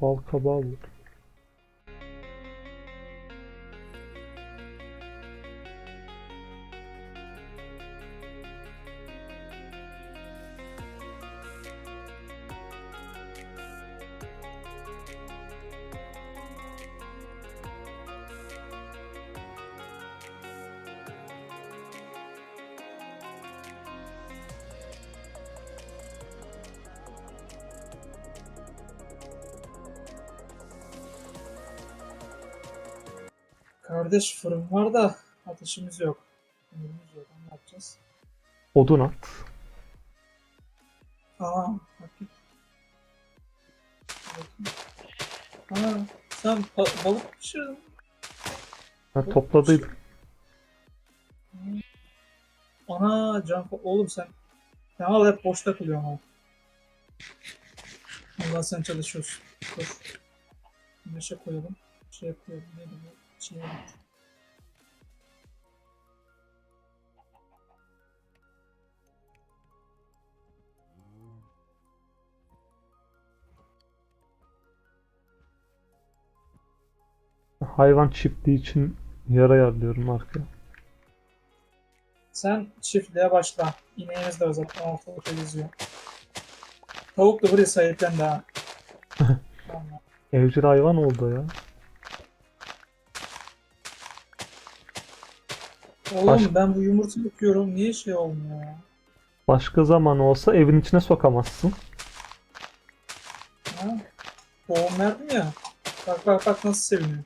bal Kardeş fırın var da ateşimiz yok. Kömürümüz yok. Ne yapacağız? Odun at. Aa, bak git. Aa, sen ba- balık pişirdin. Ha, topladıydım. Ana can oğlum sen hala hep boşta kalıyorsun ha. Allah sen çalışıyorsun. Dur. Güneşe koyalım. Şey koyalım. Neydi bu? Şey Hayvan çiftliği için yer ayarlıyorum arkaya. Sen çiftliğe başla. İneğimiz de var zaten ortalıkta geziyor. Tavuk da buraya sahiplendi ha. Tamam. Evcil hayvan oldu ya. Oğlum Baş- ben bu yumurta bakıyorum. Niye şey olmuyor ya? Başka zaman olsa evin içine sokamazsın. Ha? Tohum verdim ya. Bak bak bak nasıl seviniyor.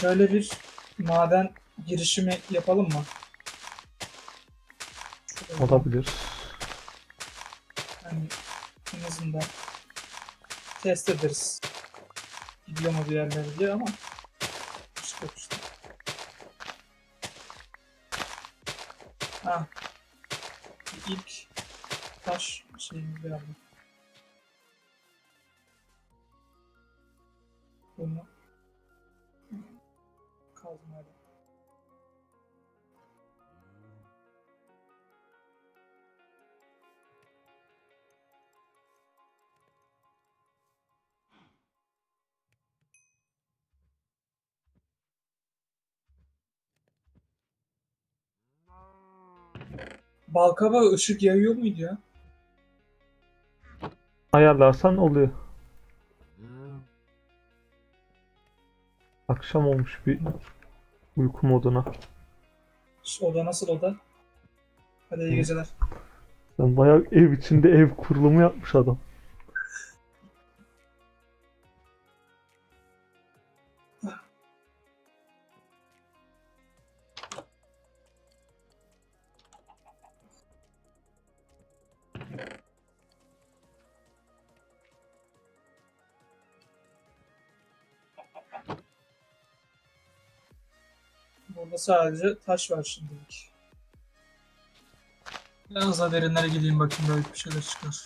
Şöyle bir maden girişimi yapalım mı? Şöyle Olabilir. Yani en azından test ederiz. Gidiyor mu bir yerlere diye ama işte işte. Ha. İlk taş şeyimizi verdim. Bunu kazmayla. Balkaba ışık yayıyor muydu ya? Ayarlarsan oluyor. Akşam olmuş bir uyku moduna. Şu Oda nasıl oda? Hadi iyi geceler. Sen bayağı ev içinde ev kurulumu yapmış adam. Sadece taş var şimdilik. Biraz daha derinlere gideyim bakayım böyle bir şeyler çıkar.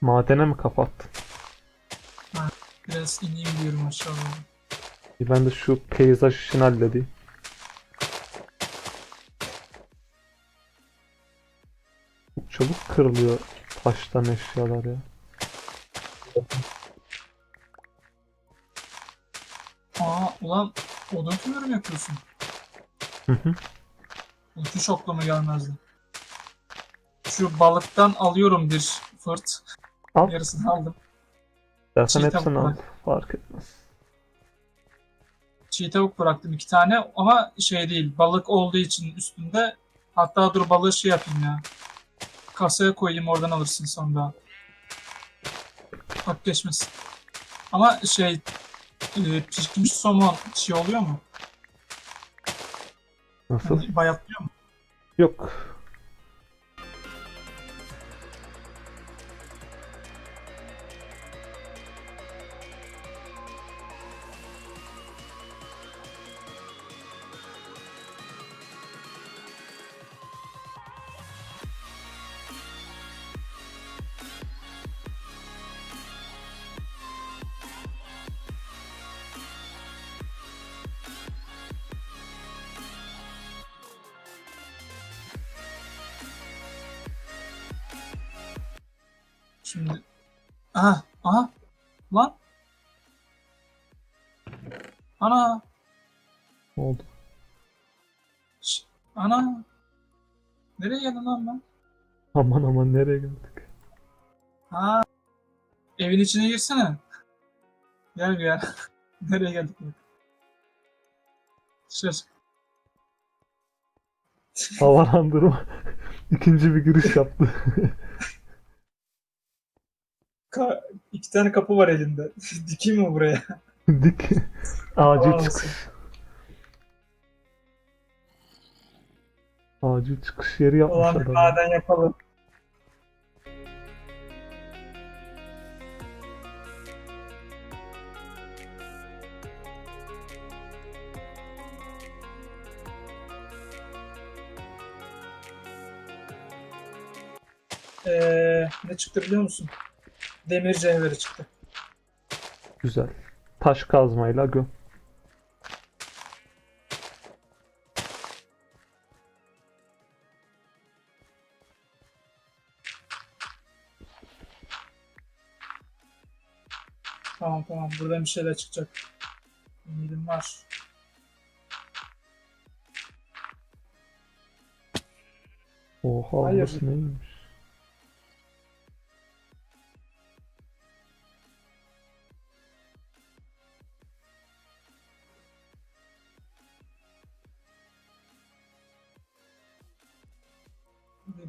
Madene mi kapattın? Biraz ineyim diyorum aşağıya. Ben de şu peyzaj işini halledeyim. Çok çabuk kırılıyor taştan eşyalar ya. Aa ulan odun kömürü mü yapıyorsun? Hı hı. Ulti şokla mı gelmezdi? Şu balıktan alıyorum bir fırt. Al. Yarısını aldım. Dersen Çiğ hepsini al. Fark etmez. Çiğ tavuk bıraktım iki tane ama şey değil balık olduğu için üstünde. Hatta dur balığı şey yapayım ya. Kasaya koyayım oradan alırsın sonra. Bak geçmesin. Ama şey e, pişmiş somon şey oluyor mu? Nasıl? Yani bayatlıyor mu? Yok. Şimdi aha aha lan ana oldu? Şş, ana nereye geldin lan ben? Aman aman nereye geldik? Ha evin içine girsene. Gel bir gel. nereye geldik çık. Havalandırma. İkinci bir giriş yaptı. Ka- iki tane kapı var elinde. Dikeyim mi buraya? Dik. Acil Olsun. çıkış. Acil çıkış yeri yapmış Olan bir adam. maden yapalım. Ee, ne çıktı biliyor musun? Demir cevheri çıktı. Güzel. Taş kazmayla gö. Tamam tamam buradan bir şeyler çıkacak. Ümidim var. Oha Hayır. neymiş?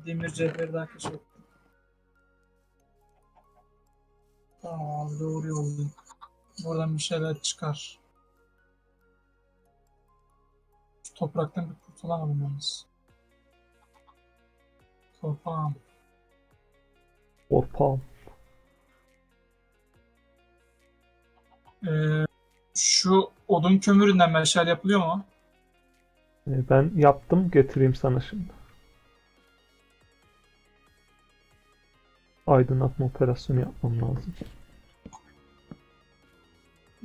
Demir cevheri daha keşfettim. Tamam abi doğru yoldayım. Buradan bir şeyler çıkar. Şu topraktan bir kurtulamadım yalnız. Toprağım. Orpağım. Ee, şu odun kömüründen meşale yapılıyor mu? Ee, Ben yaptım getireyim sana şimdi. Aydınlatma operasyonu yapmam lazım.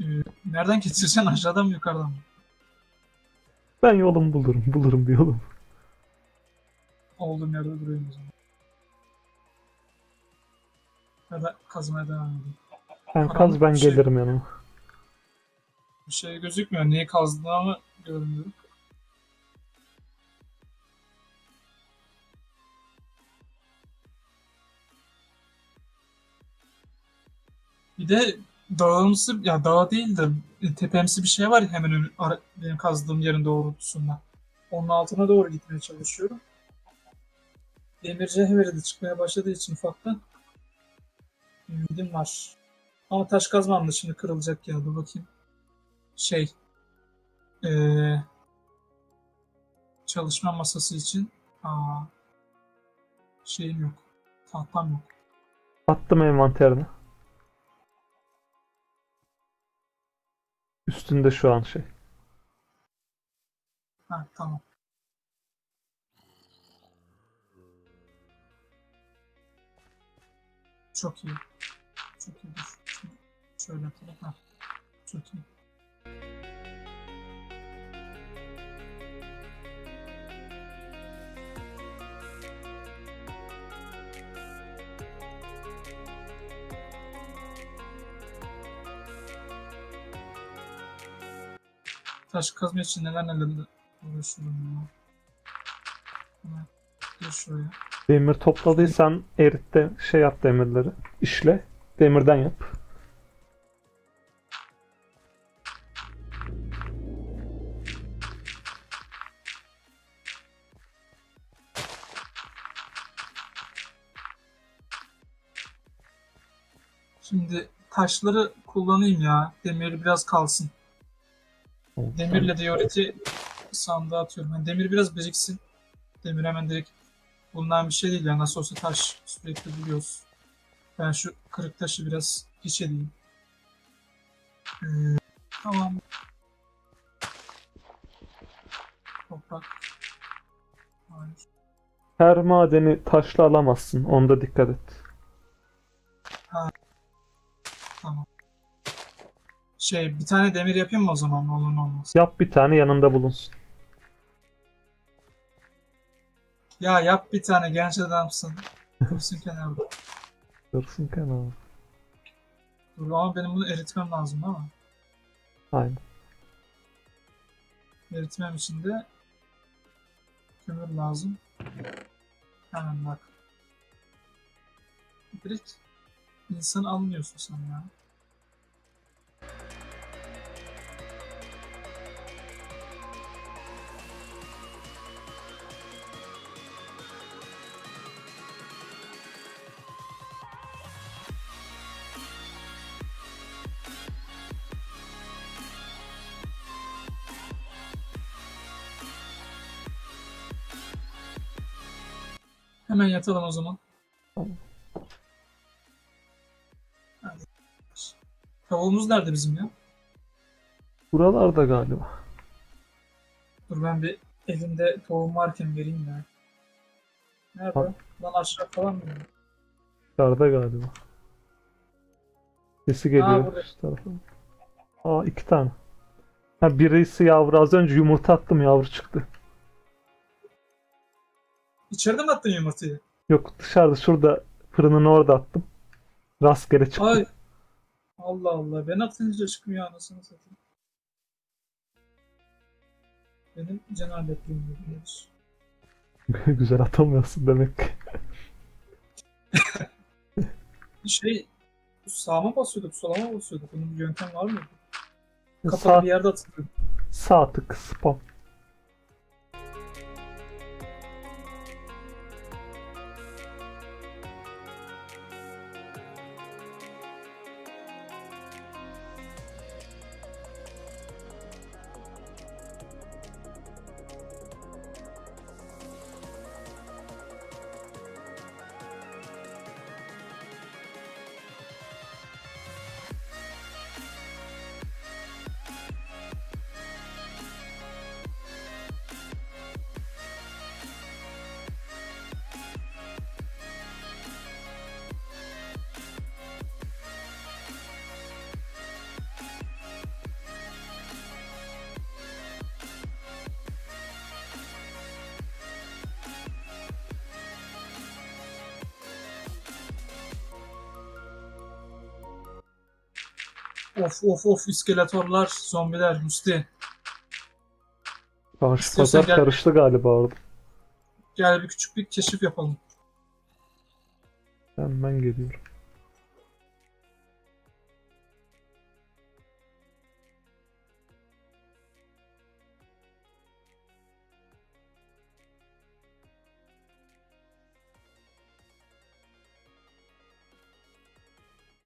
Ee, nereden getireceksin? Aşağıdan mı yukarıdan mı? Ben yolum bulurum. Bulurum bir yolum. Olduğum yerde durayım o zaman. Ya da kazmaya devam edeyim. Sen kaz ben bir şey- gelirim yanıma. Bir şey gözükmüyor. Neyi kazdığımı görmüyorum. De dağımsı, ya dağ değil de tepemsi bir şey var hemen önü, ara- benim kazdığım yerin doğrultusunda. Onun altına doğru gitmeye çalışıyorum. Demir cevheri de çıkmaya başladığı için ufaktan ümidim var. Ama taş kazmam da şimdi kırılacak ya. Dur bakayım. Şey eee, çalışma masası için aa, şeyim yok. Tahtam yok. Attım envanterine. Üstünde şu an şey. Ha tamam. Çok iyi. Çok iyi. Şöyle yapalım. Çok iyi. Taş kazma için neler neler uğraşıyorum ya. Gir şuraya. Demir topladıysan erit de şey yap demirleri. İşle. Demirden yap. Şimdi taşları kullanayım ya. Demir biraz kalsın. Demirle diyoriti sandığa atıyorum. Yani demir biraz biriksin. Demir hemen direkt bundan bir şey değil ya. Nasıl olsa taş sürekli buluyoruz. Ben şu kırık taşı biraz iç edeyim. Ee, tamam. Toprak. Hayır. Her madeni taşla alamazsın. Onda dikkat et. Tamam. Şey bir tane demir yapayım mı o zaman? Olur olmaz. Yap bir tane yanında bulunsun. Ya yap bir tane genç adamsın. Dursun kenarda. Kırsın kenara. Dur ama benim bunu eritmem lazım mi? Aynen. Eritmem için de kömür lazım. Hemen bak. Direkt insan anlıyorsun sen ya. Hemen yatalım o zaman. Hadi. Tavuğumuz nerede bizim ya? Buralarda galiba. Dur ben bir elimde tohum varken vereyim ya. Nerede? Bak. Lan aşağı falan mı? Dışarıda galiba. Sesi geliyor burada. şu tarafa. Aa iki tane. Ha birisi yavru. Az önce yumurta attım yavru çıktı. İçeride mi attın yumurtayı? Yok dışarıda şurada fırının orada attım. Rastgele çıktı. Ay. Allah Allah. Ben atınca çıkmıyor anasını satayım. Benim cenabetliğim biliyorsun. Güzel atamıyorsun demek ki. Şey sağa mı basıyorduk, sola mı basıyorduk? Bunun bir yöntem var mıydı? Kapalı Sağ, bir yerde atılıyor. sağ tık spam. Of of of iskeletorlar, zombiler, Musti. Karşı İstiyorsan pazar gel. karıştı galiba orada. Gel bir küçük bir keşif yapalım. Hemen geliyorum.